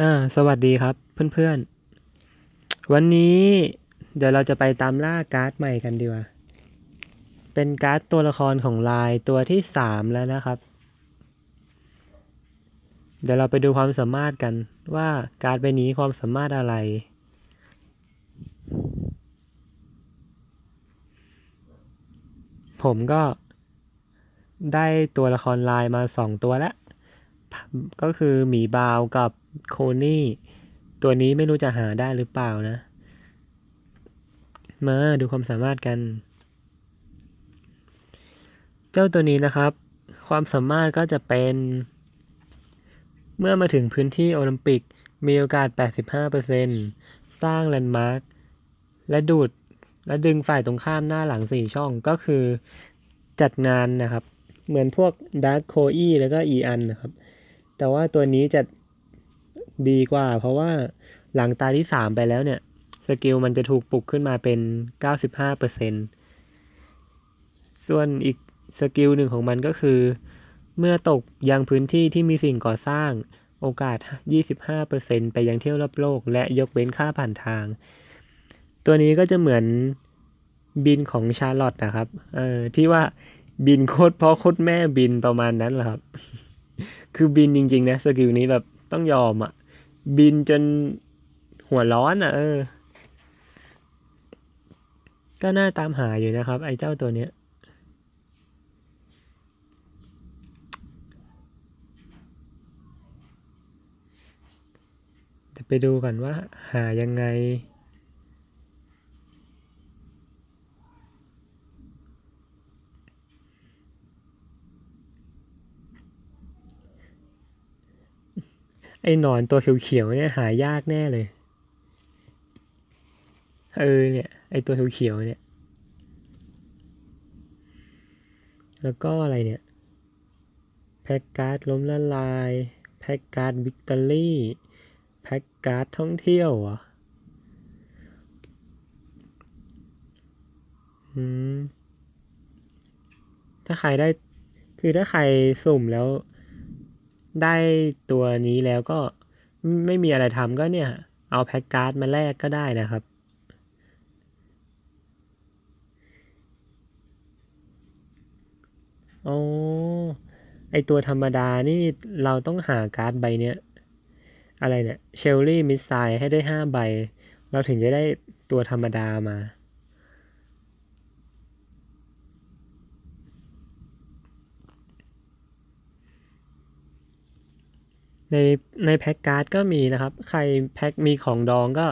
อ่า สวัสดีครับ เพื่อนๆ วันนี้ เดี๋ยวเราจะไปตามล่าการ์ดใหม่กันดีกว่า เป็นการ์ดตัวละครของลายตัวที่สามแล้วนะครับ เดี๋ยวเราไปดูความสามารถกันว่าการ์ดใบนี้ความสามารถอะไร ผมก็ได้ตัวละครลายมาสองตัวแล้ว ก็คือหมีบาวกับ โคนี่ ตัวนี้ไม่รู้จะหาได้หรือเปล่านะ มาดูความสามารถกัน เจ้าตัวนี้นะครับ ความสามารถก็จะเป็น เมื่อมาถึงพื้นที่โอลิมปิกมีโอกาส 85%สร้างแลนด์มาร์คและดูด และดึงฝ่ายตรงข้ามหน้าหลังสี่ช่องก็คือจัดงานนะครับ เหมือนพวกดาร์คโคอีแล้วก็อีอันนะครับ แต่ว่าตัวนี้จะ ดีกว่า เพราะว่าหลังตาที่สามไปแล้วเนี่ย สกิลมันจะถูกปลุกขึ้นมาเป็น95%ส่วนอีกสกิลหนึ่งของมันก็คือ เมื่อตกยังพื้นที่ที่มีสิ่งก่อสร้างโอกาส 25%ไปยังเที่ยวรอบโลก และยกเว้นค่าผ่านทาง ตัวนี้ก็จะเหมือนบินของชาร์ลอตนะครับ เออที่ว่าบินโคตรพ่อโคตรแม่บินประมาณนั้นแหละครับ คือบินจริง ๆ นะ สกิลนี้แบบต้องยอมอะ่ะ บินจนหัวร้อนอะ่ะ เออ ก็น่าตามหาอยู่นะครับ ไอ้เจ้าตัวเนี้ย จะไปดูกันว่าหายังไง ไอ้หนอนตัวเขียวๆเนี่ยหายากแน่เลย เออเนี่ย ไอ้ตัวเขียวๆเนี่ย แล้วก็อะไรเนี่ย แพ็กการ์ดล้มละลาย แพ็กการ์ดวิกตอรี่ แพ็กการ์ดท่องเที่ยวอะอืมถ้าใครได้ คือถ้าใครสุ่มแล้ว ได้ตัวนี้แล้วก็ไม่มีอะไรทำก็เนี่ย เอาแพ็กการ์ดมาแลกก็ได้นะครับ อ๋อ ไอตัวธรรมดานี่เราต้องหาการ์ดใบเนี้ย อะไรเนี่ยเชลลี่มิสไซให้ได้ห้าใบ เราถึงจะได้ตัวธรรมดามา ในในแพ็กการ์ดก็มีนะครับ ใครแพ็กมีของดองก็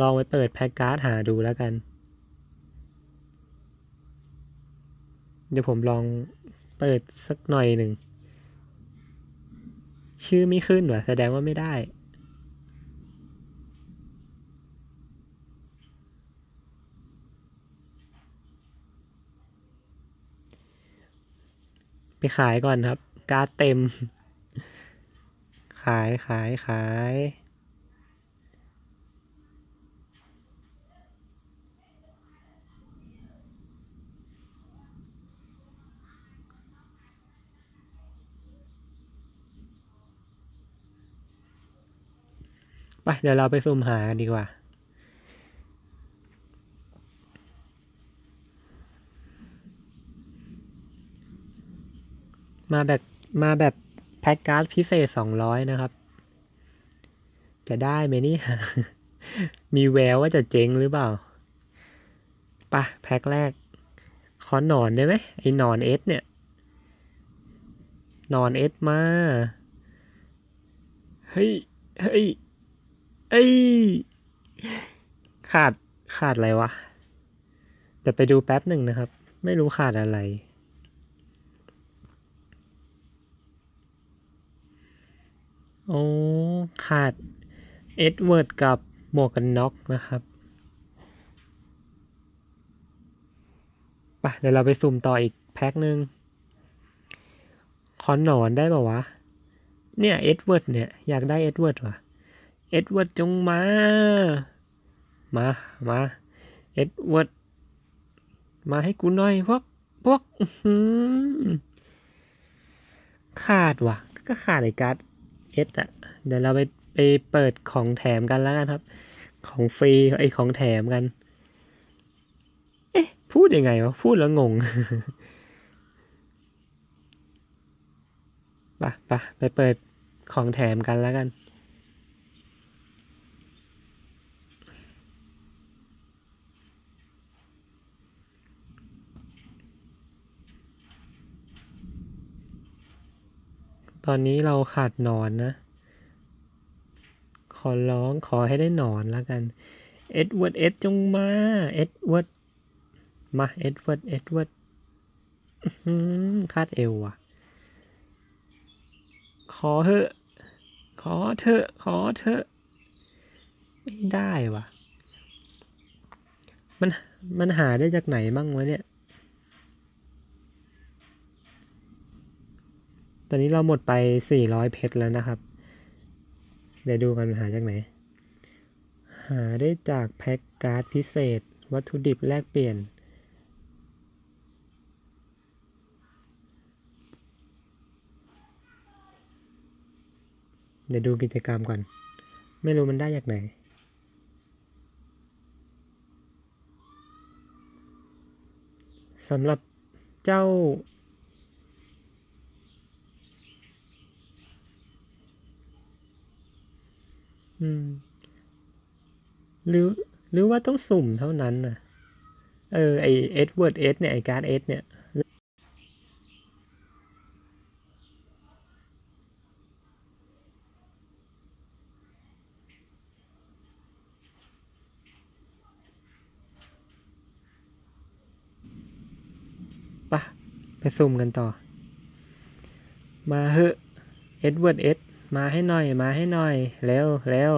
ลองไปเปิดแพ็กการ์ดหาดูแล้วกัน เดี๋ยวผมลองเปิดสักหน่อยหนึ่ง ชื่อไม่ขึ้นว่ะแสดงว่าไม่ได้ไปขายก่อนครับ การ์ดเต็มายขายขายไปเดี๋ยวเราไปซุ่มหากันดีกว่า มาแบบ มาแบบ แพ็กการ์ดพิเศษสองร้อยนะครับ จะได้ไหมนี่ มีแววว่าจะเจ๊งหรือเปล่าปะแพ็กแรก ขอหนอนได้ไหมไอ้หนอนเอสเนี่ย หนอนเอสมา เฮ้ย เฮ้ย เอ้ย ขาด ขาดอะไรวะ เดี๋ยวไปดูแป๊บหนึ่งนะครับ ไม่รู้ขาดอะไร โอ้ขาดเอ็ดเวิร์ดกับหมวกกันน็อกนะครับปะเดี๋ยวเราไปสุ่มต่ออีกแพ็คหนึ่งคอนหนอนได้ป่าวะ เนี่ยเอ็ดเวิร์ดเนี่ย อยากได้เอ็ดเวิร์ดว่ะเอ็ดเวิร์ดจงมา มา มาเอ็ดเวิร์ดมาให้กูหน่อยพวกพวกขาดว่ะ ก็ขาดไอ้การ์ด เอสอะเดี๋ยวเราไปไปเปิดของแถมกันแล้วกันครับ ของฟรีไอของแถมกัน เอ๊ะ พูดยังไงวะ พูดแล้วงงปะปะไปเปิดของแถมกันแล้วกัน ตอนนี้เราขาดหนอนนะ ขอร้องขอให้ได้หนอนแล้วกัน เอ็ดเวิร์ดเอ็ดจงมา เอ็ดเวิร์ดมา เอ็ดเวิร์ดเอ็ดเวิร์ดคาดเอวว่ะ ขอเถอะ ขอเถอะ ขอเถอะ ไม่ได้ว่ะ มัน มันหาได้จากไหนบ้างวะเนี่ย ตอนนี้เราหมดไปสี่ร้อยเพชรแล้วนะครับ เดี๋ยวดูกันหาจากไหน หาได้จากแพ็กการ์ดพิเศษ วัตถุดิบแลกเปลี่ยน เดี๋ยวดูกิจกรรมก่อน ไม่รู้มันได้จากไหนสำหรับเจ้า อืม หรือ หรือว่าต้องสุ่มเท่านั้นน่ะ เออ ไอเอ็ดเวิร์ดเอสเนี่ย ไอการ์ดเอสเนี่ยปะไปสุ่มกันต่อ มาเหอะเอ็ดเวิร์ดเอส มาให้หน่อย มาให้หน่อย เร็วเร็ว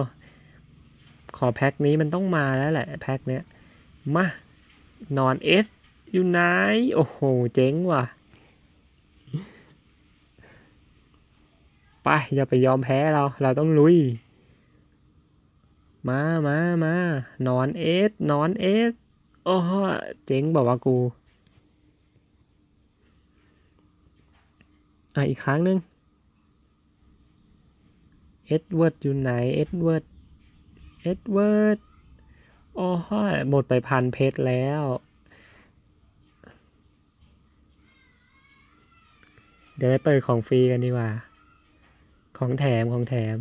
ขอแพ็คนี้มันต้องมาแล้วแหละ แพ็คเนี้ย มานอนเอสอยู่ไหน โอ้โห เจ๋งว่ะ ไป อย่าไปยอมแพ้เรา เราต้องลุย มามามานอนเอสนอนเอสโอ้เจ๋งบอกว่ากู อะ อีกครั้งหนึ่ง เอ็ดเวิร์ดอยู่ไหน เอ็ดเวิร์ด เอ็ดเวิร์ด โอ้โหหมดไปพันเพชรแล้ว เดี๋ยวไปเปิดของฟรีกันดีกว่า ของแถมของแถม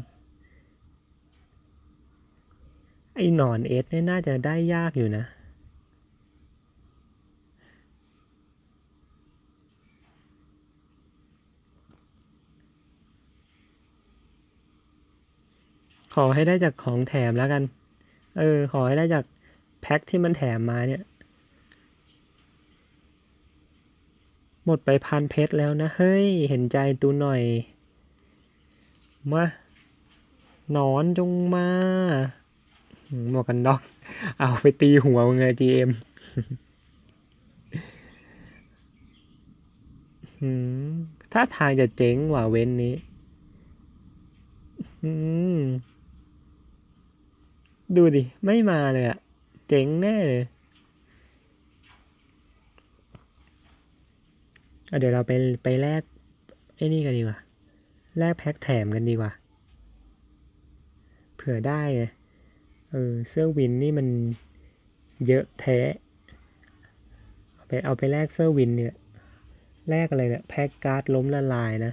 ไอ้หนอนเอสเนี่ยน่าจะได้ยากอยู่นะ ขอให้ได้จากของแถมแล้วกัน เออ ขอให้ได้จากแพ็คที่มันแถมมาเนี่ย หมดไปพันเพชรแล้วนะ เฮ้ย เห็นใจตูหน่อย มานอนจงมา หมวกกันน็อก เอาไปตีหัวมึงไง GM หืมถ้าทางจะเจ๊งว่ะเว้นนี้ อืม ดูดิ ไม่มาเลยอะเจ๋งแน่เลยเดี๋ยวเราไปไปแลกไอ้นี่กันดีกว่า แลกแพ็คแถมกันดีกว่า เผื่อได้ไงเออเสื้อวินนี่มันเยอะแท้เอาไปเอาไปแลกเสื้อวินเนี่ย แลกอะไรเนี่ย แพ็คการ์ดล้มละลายนะ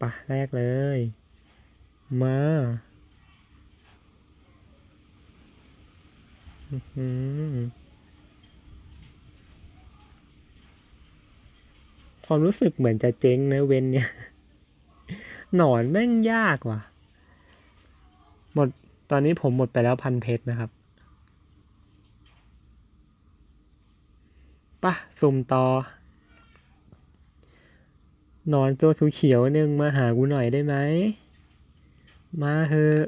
ปะแลกเลย มา อืม ความรู้สึกเหมือนจะเจ๊งนะเว้นเนี่ย หนอนแม่งยากว่ะ หมดตอนนี้ผมหมดไปแล้วพันเพชรนะครับปะสุ่มต่อหนอนตัวเขียวๆหนึ่งมาหากูหน่อยได้ไหม มาเถอะ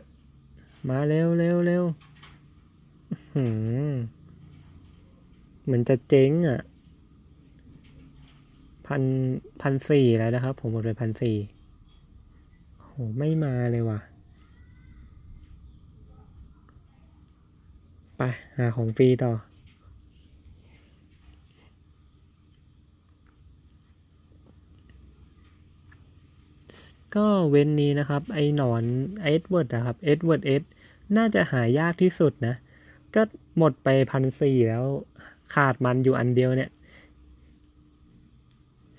มาเร็วเร็วเร็ว เหมือนจะเจ๊งอะ พันพันสี่แล้วนะครับ ผมหมดไปพันสี่โห ไม่มาเลยว่ะ ไป หาของฟรีต่อ ก็เว้นนี้นะครับ ไอ้หนอนเอ็ดเวิร์ดอะครับ เอ็ดเวิร์ดเอ็ดน่าจะหายากที่สุดนะ ก็หมดไปพันสี่แล้วขาดมันอยู่อันเดียวเนี่ย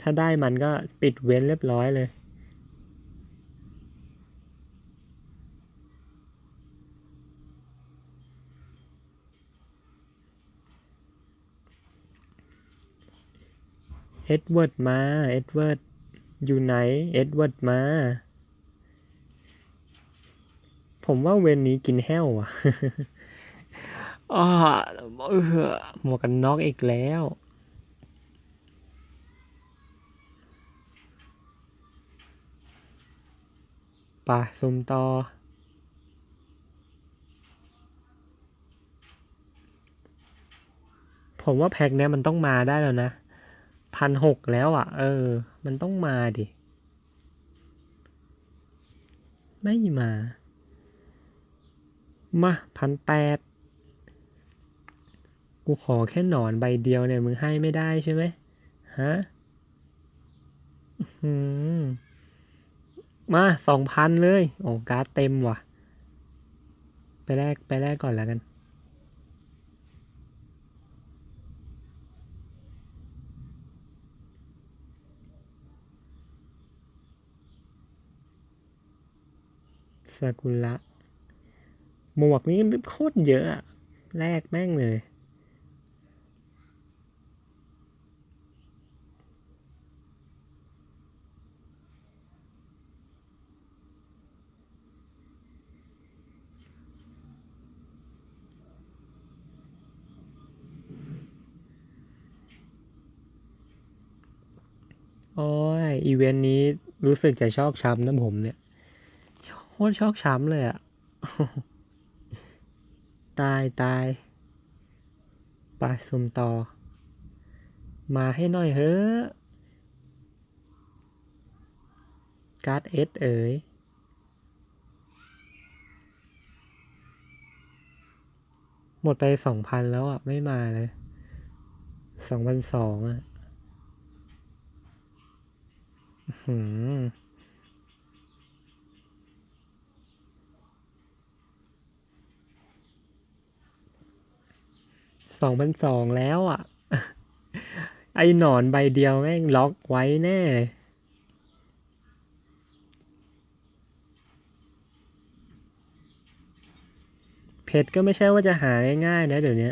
ถ้าได้มันก็ปิดเว้นเรียบร้อยเลย เอ็ดเวิร์ดมา เอ็ดเวิร์ดอยู่ไหน เอ็ดเวิร์ดมา ผมว่าเวนนี้กินแห้วอะ อ้าเออหมวกกันน็อกอีกแล้วป่ะซุมต่อผมว่าแพ็คเนี้ยมันต้องมาได้แล้วนะพันหกแล้วอะ เออ มันต้องมาดิ ไม่มา มาพันแปด กูขอแค่หนอนใบเดียวเนี่ยมึงให้ไม่ได้ใช่ไหมฮะมาสองพันเลย โอ้การ์ดเต็มว่ะ ไปแลกไปแลกก่อนแล้วกัน ซากุระ หมวกนี้โคตรเยอะอะแลกแม่งเลย โอีเวนต์นี้รู้สึกจะชอกช้ำนะผมเนี่ยโคตรชอกช้ำเลยอะตายตายไปซุมต่อ มาให้หน่อยเฮ้อการ์ดเอสเอ๋ยหมดไปสองพันแล้วอะ ไม่มาเลยสองพันสองอะ หืมสองพันสองแล้วอะ ไอหนอนใบเดียวแม่งล็อกไว้แน่เลยเพชรก็ไม่ใช่ว่าจะหาง่ายๆนะเดี๋ยวนี้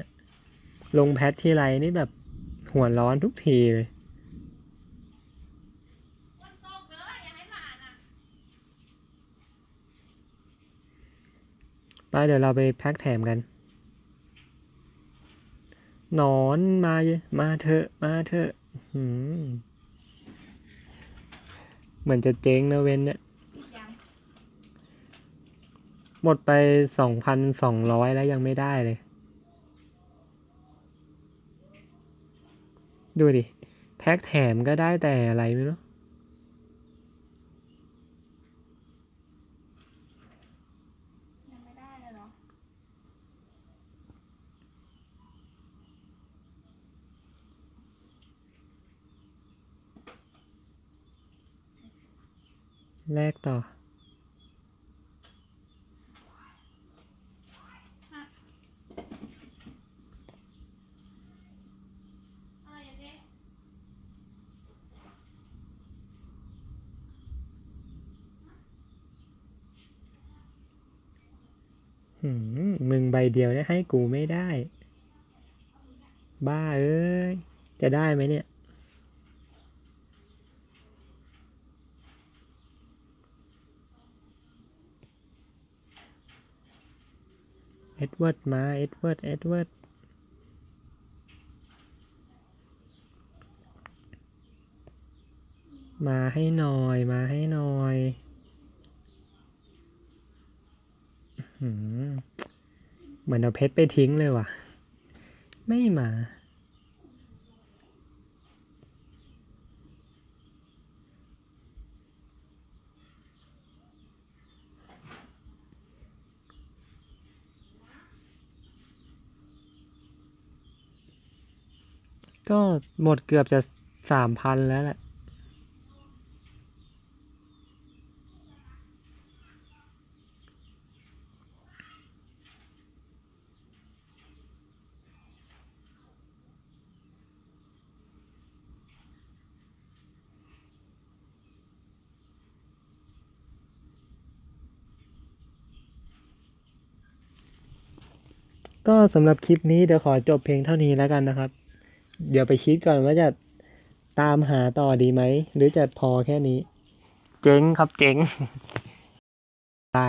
ลงแพททีไรนี่แบบหัวร้อนทุกทีเลย ไปเดี๋ยวเราไปแพ็คแถมกันหนอนมาเยอะมาเถอะ มาเถอะเหมือนจะเจ๊งนะเว้นเนี่ย หมดไปสองพันสองร้อยแล้วยังไม่ได้เลย ดูดิ แพ็คแถมก็ได้แต่อะไรไม่รู้ ยังไม่ได้เลยเหรอ แลกต่อ หืม มึงใบเดียวเนี่ยให้กูไม่ได้ บ้าเอ้ย จะได้ไหมเนี่ย เอ็ดเวิร์ดมา เอ็ดเวิร์ด เอ็ดเวิร์ด มาให้หน่อย มาให้หน่อยเหมือนเอาเพชรไปทิ้งเลยว่ะ ไม่มา ก็หมดเกือบจะสามพันแล้วแหละ ก็สำหรับคลิปนี้เดี๋ยวขอจบเพลงเท่านี้แล้วกันนะครับ เดี๋ยวไปคิดก่อนว่าจะตามหาต่อดีไหม หรือจะพอแค่นี้ เจ๊งครับเจ๊ง